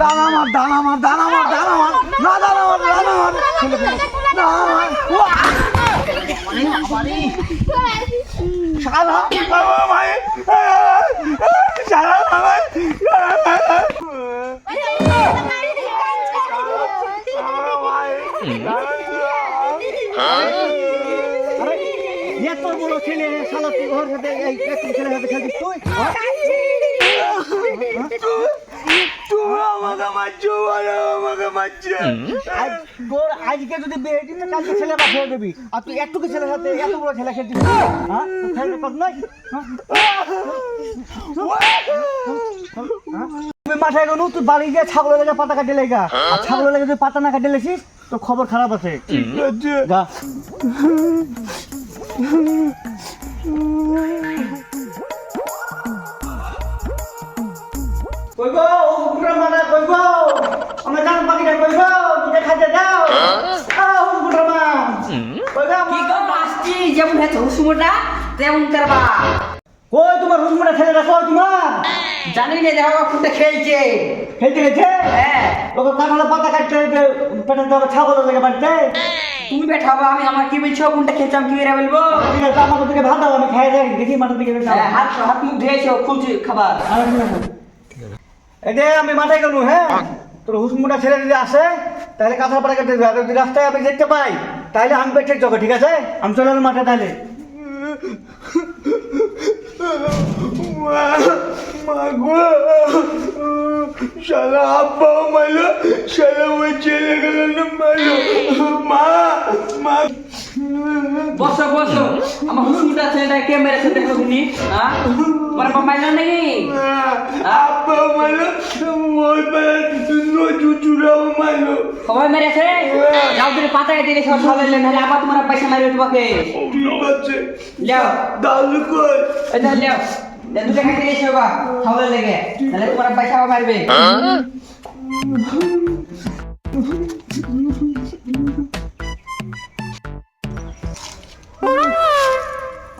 দানা মার দানা মার দানা মার দানা মার না দানা মার দানা মার ছেলে ফেলে দানা মার উয়া! শালা বাবা ভাই শালা বাবা এত বড় ছেলে তুই ঘর সাথে এই একটু সাথে খেলছিস তুই? আমাকে মারছো বলো আমাকে মারছো। তোর আজকে যদি বিয়ে দিতে কালকে ছেলে দিবি আর তুই একটুকু ছেলের সাথে এত বড় ছেলে খেলছিস হ্যাঁ? খেলতে নয় মাথায় গেলু তুই বাড়ি গিয়ে ছাগলের লেগে পাতা কাটে লেগা। আর ছাগলের লেগে তুই পাতা না কাটে লেছিস তোর খবর খারাপ আছে। যা। মাথা কইব পাখিটা কইব খাইতে দাও। কি মাস্তি যেমন হচ্ছে হুসমুটা তেমন করবা কই তোমার ছেলেটা কই তোমার? জানি না দেখো কোনটা খেলছে। খেলতে গেছে হ্যাঁ। ওকে কাঁঠালের পাতা কাটতে পেটে দেওয়া ছাগলের লেগে বাড়িতে। তুমি বেঠাবো আমি আমার কি বলছো কোনটা খেলছো আমি কি করে বলব? ঠিক আছে আমাকে দিকে ভাত দাও আমি খাই যাই দেখি দিকে হ্যাঁ, হাত হাত মুখ ধুয়েছো খুলছি খাবার। এতে আমি মাথায় গেলু হ্যাঁ। তোর হুসমুটা ছেলে যদি আসে তাহলে কাঁঠাল পাড়া কেটে দেবে আর যদি রাস্তায় আমি দেখতে পাই তাহলে আমি পেটে চোখে ঠিক আছে? আমি চলে এলাম মাঠে তাহলে। শালা আব্বা মালো শালা ওই ছেলে গেল মালো মা মা। বসো বসো। আমার হুসমুটা ছেলেটা কে মেরেছে দেখো তুমি হ্যাঁ? তোমার বাবা মাইলো নাকি? আব্বা মোর পাড়া চুচুরাও মালো সবাই মেরেছে? যাও তুমি পাতা কেটে গেছো সব এলে নাহলে আবার তোমার পয়সা মারবে তোমাকে। ঠিক আছে। লেও। দালু কই এটা লেও। দুটো কেটে গেছো বা খাওয়ার লেগে। নাহলে তোমার পয়সা মারবে।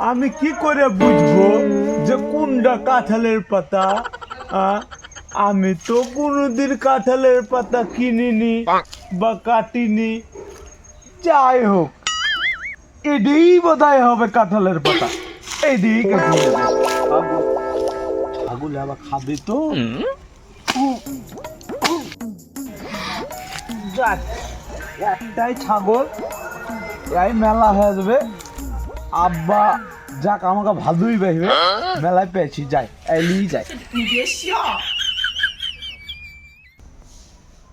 আমি কি করে বুঝব যে কোনটা কাঁঠালের পাতা? আমি তো কোনোদিন কাঁঠালের পাতা কিনিনি বা কাটিনি। যাই হোক এটাই বোধহয় হবে কাঁঠালের পাতা। কাঁঠালের ছাগল আবার খাবে তো? যাক একটাই ছাগল এই মেলা হয়ে যাবে। আব্বা যাক আমাকে ভালোই বাইবে মেলায় পেয়েছি যাই এলি যাই।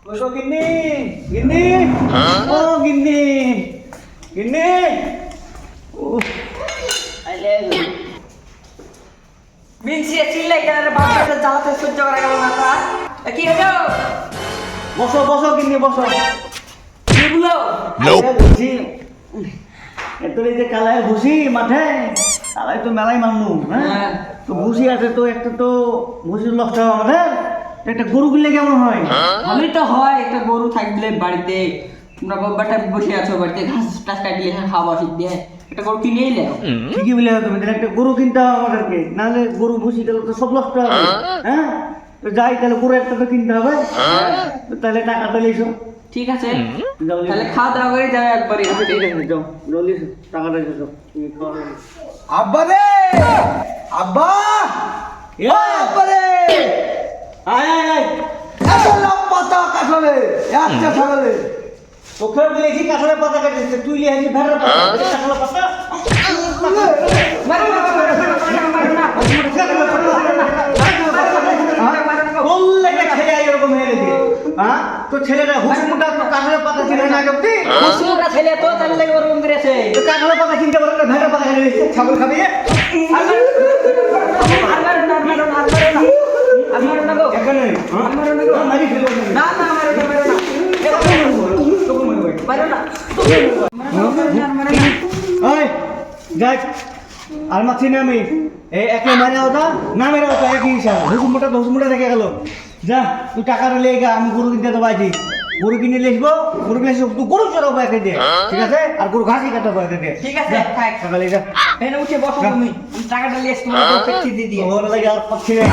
ওগো গিন্নি গিন্নি ও গিন্নি গিন্নি ও মিনসি চিল্লাই কেন রে বাবা জ্বালাতে সহ্য করা গেল না তা কি হলো বসো বসো গিন্নি বসো কি বলো আরে বলছি এত এই যে কালায় ভুসি মাঠে? কালায় তো মেলাই মানলু হ্যাঁ? হ্যাঁ। তো ভুসি আছে তো একটা তো ভুসির নষ্ট হবে আমাদের একটা গরু কিনলে কেমন হয়? ভালোই তো হয় একটা গরু থাকলে বাড়িতে তোমরা বাবাটা বসে আছো বাড়িতে ঘাস টাস কাটলে খাওয়া শীত দিয়ে একটা গরু কিনে এলে ঠিকই বলে তুমি তাহলে একটা গরু কিনতে হবে আমাদেরকে নাহলে গরু ভুসি গেলে তো সব নষ্ট হবে। হ্যাঁ। তো যাই তাহলে গরু একটা তো কিনতে হবে। তাহলে টাকা তাহলে এসো ঠিক আছে। তাহলে খাওয়া দাওয়া করে যাবে একবারই আচ্ছা ঠিক আছে যাও জলদি টাকাটা এসো আব্বা রে আব্বা! আব্বা রে আয় কাঠলে একটা ছাগলে। তোকে বলেছি পাতা তুই ভেড়ার পাতা পাতা? হয়ে হ্যাঁ? তো ছেলেটা হুসমুটা তো কাঁঠালের পাতা ছিল না গপ্তি মুসলিমরা ছেলে তো তাহলে ওরকম করেছে। তো কাঁঠালের পাতা কিনতে পারো না ভেড়ার পাতা ছাগল খাবি। ওই দেখ আর মাছি না আমি এই একে মারা ওটা না মেরা ওটা একই হিসাব। হুসমুটা তো হুসমুটা দেখে গেল। যা তুই টাকাটা লেগে গা আমি গরু কিনতে তো বাজি গরু কিনে লিখব গরু কিনে তুই গরু চড়াবো একে দিয়ে ঠিক আছে? আর গরু ঘাসি কাটাবো একে দিয়ে ঠিক আছে, যা, থাক। টাকা লেগে যা উঠে বসো তুমি। টাকাটা লিয়ে তোমার পেটে দিয়ে দিয়ে। ওর লাগে আর পাচ্ছি না